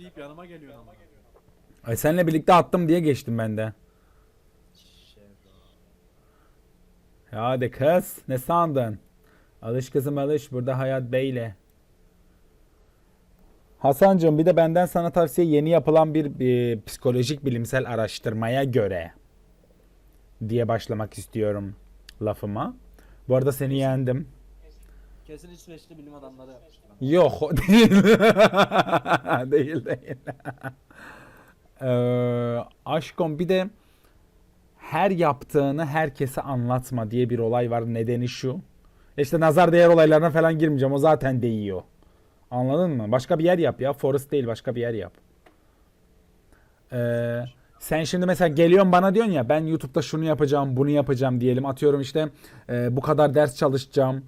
deyip yanıma geliyorsun ama. Ay seninle birlikte attım diye geçtim ben de. Ya hadi kız ne sandın? Alış kızım alış burada hayat beyle. Hasancığım bir de benden sana tavsiye yeni yapılan bir e, psikolojik bilimsel araştırmaya göre diye başlamak istiyorum lafıma. Bu arada seni yendim. Kesin İsveçli bilim adamları yapmıştır. Yok o değil. değil değil. ee, aşkım bir de her yaptığını herkese anlatma diye bir olay var. Nedeni şu. İşte nazar değer olaylarına falan girmeyeceğim. O zaten değiyor. Anladın mı? Başka bir yer yap ya. Forest değil başka bir yer yap. Ee, sen şimdi mesela geliyorsun bana diyorsun ya ben YouTube'da şunu yapacağım bunu yapacağım diyelim. Atıyorum işte e, bu kadar ders çalışacağım.